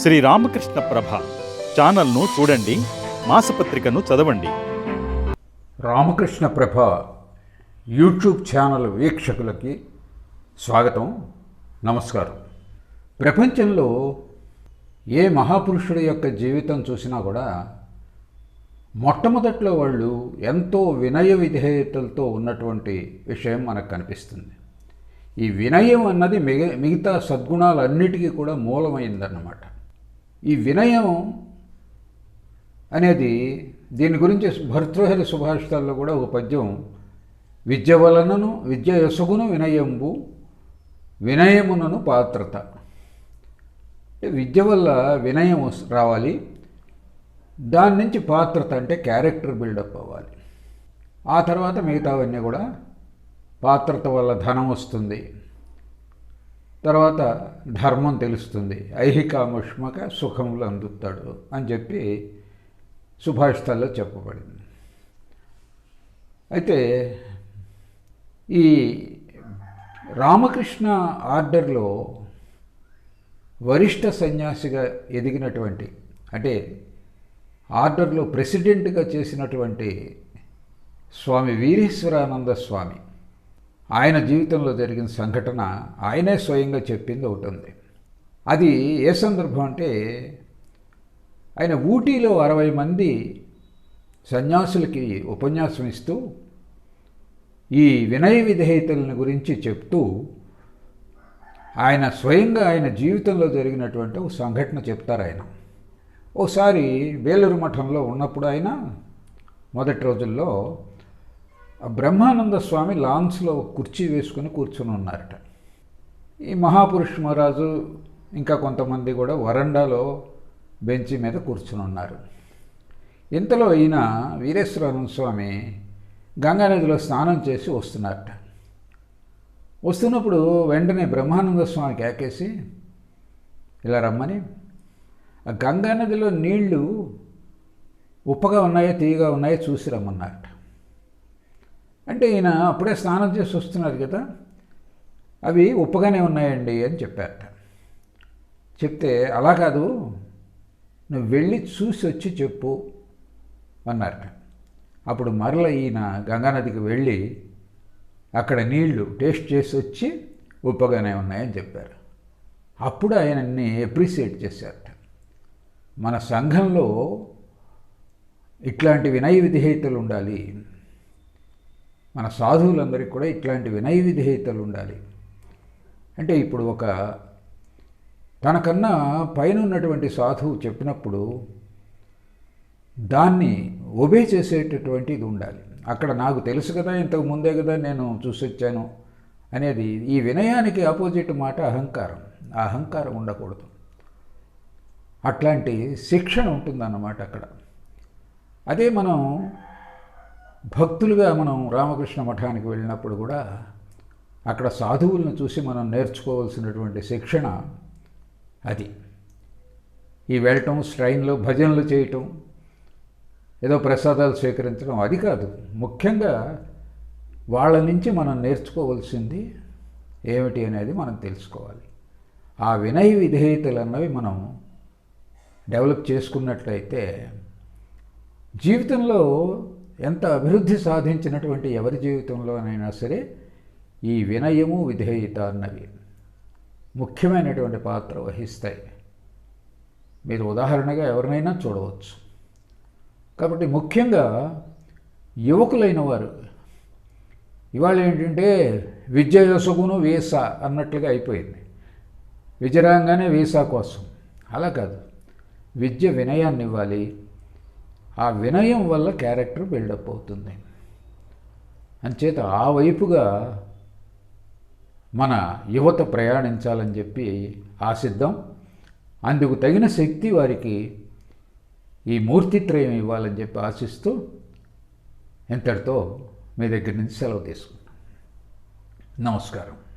శ్రీ రామకృష్ణ ప్రభ ఛానల్ను చూడండి మాసపత్రికను చదవండి. రామకృష్ణ ప్రభ యూట్యూబ్ ఛానల్ వీక్షకులకి స్వాగతం నమస్కారం. ప్రపంచంలో ఏ మహాపురుషుడి యొక్క జీవితం చూసినా కూడా మొట్టమొదట్లో వాళ్ళు ఎంతో వినయ విధేయతలతో ఉన్నటువంటి విషయం మనకు కనిపిస్తుంది. ఈ వినయం అన్నది మిగ మిగతా సద్గుణాలన్నిటికీ కూడా మూలమైందన్నమాట. ఈ వినయం అనేది దీని గురించి భర్తృహరి సుభాషితాల్లో కూడా ఒక పద్యం. విద్య వలనను విద్య యసుగును వినయంబు వినయమునను పాత్రత. విద్య వల్ల వినయం రావాలి. దాని నుంచి పాత్రత అంటే క్యారెక్టర్ బిల్డప్ అవ్వాలి. ఆ తర్వాత మిగతావన్నీ కూడా పాత్రత వల్ల ధనం వస్తుంది. తర్వాత ధర్మం తెలుస్తుంది. ఐహికాముష్మక సుఖములు అందుతాడు అని చెప్పి సుభాషితాల్లో చెప్పబడింది. అయితే ఈ రామకృష్ణ ఆర్డర్లో వరిష్ఠ సన్యాసిగా ఎదిగినటువంటి అంటే ఆర్డర్లో ప్రెసిడెంట్గా చేసినటువంటి స్వామి వీరేశ్వరానంద స్వామి ఆయన జీవితంలో జరిగిన సంఘటన ఆయనే స్వయంగా చెప్పింది ఒకటి ఉంది. అది ఏ సందర్భం అంటే ఆయన ఊటీలో అరవై మంది సన్యాసులకి ఉపన్యాసం ఇస్తూ ఈ వినయ విధేయతలను గురించి చెప్తూ ఆయన స్వయంగా ఆయన జీవితంలో జరిగినటువంటి ఒక సంఘటన చెప్తారు ఆయన. ఓసారి వేలూరు మఠంలో ఉన్నప్పుడు ఆయన మొదటి రోజుల్లో బ్రహ్మానంద స్వామి లాన్స్లో ఒక కుర్చీ వేసుకొని కూర్చుని ఉన్నారట. ఈ మహాపురుష్ మహారాజు ఇంకా కొంతమంది కూడా వరండాలో బెంచి మీద కూర్చుని ఉన్నారు. ఇంతలో ఈయన వీరేశ్వరానంద స్వామి గంగానదిలో స్నానం చేసి వస్తున్నారట. వస్తున్నప్పుడు వెంటనే బ్రహ్మానంద స్వామి కేకేసి ఇలా రమ్మని. ఆ గంగానదిలో నీళ్ళు ఉప్పగా ఉన్నాయో తీయగా ఉన్నాయో చూసి రమ్మన్నారట. అంటే ఈయన అప్పుడే స్నానం చేసి వస్తున్నారు కదా అవి ఉప్పగానే ఉన్నాయండి అని చెప్పారట. చెప్తే అలా కాదు నువ్వు వెళ్ళి చూసి వచ్చి చెప్పు అన్నారట. అప్పుడు మరల ఈయన గంగానదికి వెళ్ళి అక్కడ నీళ్ళు టేస్ట్ చేసి వచ్చి ఉప్పగానే ఉన్నాయని చెప్పారు. అప్పుడు ఆయనని అప్రిసియేట్ చేశారట. మన సంఘంలో ఇట్లాంటి వినయ విధేయతలు ఉండాలి. మన సాధువులందరికీ కూడా ఇట్లాంటి వినయ విధేయతలు ఉండాలి. అంటే ఇప్పుడు ఒక తనకన్నా పైన ఉన్నటువంటి సాధువు చెప్పినప్పుడు దాన్ని ఒబే చేసేటటువంటి ఇది ఉండాలి. అక్కడ నాకు తెలుసు కదా ఇంతకు ముందే కదా నేను చూసొచ్చాను అనేది ఈ వినయానికి ఆపోజిట్ మాట అహంకారం. ఆ అహంకారం ఉండకూడదు. అట్లాంటి శిక్షణ ఉంటుందన్నమాట అక్కడ. అదే మనం భక్తులుగా మనం రామకృష్ణ మఠానికి వెళ్ళినప్పుడు కూడా అక్కడ సాధువులను చూసి మనం నేర్చుకోవాల్సినటువంటి శిక్షణ అది. ఈ వెళ్ళటం స్ట్రైన్లో భజనలు చేయటం ఏదో ప్రసాదాలు స్వీకరించడం అది కాదు. ముఖ్యంగా వాళ్ళ నుంచి మనం నేర్చుకోవాల్సింది ఏమిటి అనేది మనం తెలుసుకోవాలి. ఆ వినయ విధేయతలు అన్నవి మనం డెవలప్ చేసుకున్నట్లయితే జీవితంలో ఎంత అభివృద్ధి సాధించినటువంటి ఎవరి జీవితంలోనైనా సరే ఈ వినయము విధేయత అన్నవి ముఖ్యమైనటువంటి పాత్ర వహిస్తాయి. మీరు ఉదాహరణగా ఎవరినైనా చూడవచ్చు. కాబట్టి ముఖ్యంగా యువకులైన వారు ఇవాళ ఏంటంటే విద్య యొసగును వీసా అన్నట్లుగా అయిపోయింది. విద్య రాగానే వీసా కోసం. అలా కాదు. విద్య వినయాన్ని ఇవ్వాలి ఆ వినయం వల్ల క్యారెక్టర్ బిల్డప్ అవుతుంది. అంచేత ఆ వైపుగా మన యువత ప్రయాణించాలని చెప్పి ఆశిద్దాం. అందుకు తగిన శక్తి వారికి ఈ మూర్తిత్రయం ఇవ్వాలని చెప్పి ఆశిస్తూ ఇంతటితో మీ దగ్గర నుంచి సెలవు తీసుకున్నాం నమస్కారం.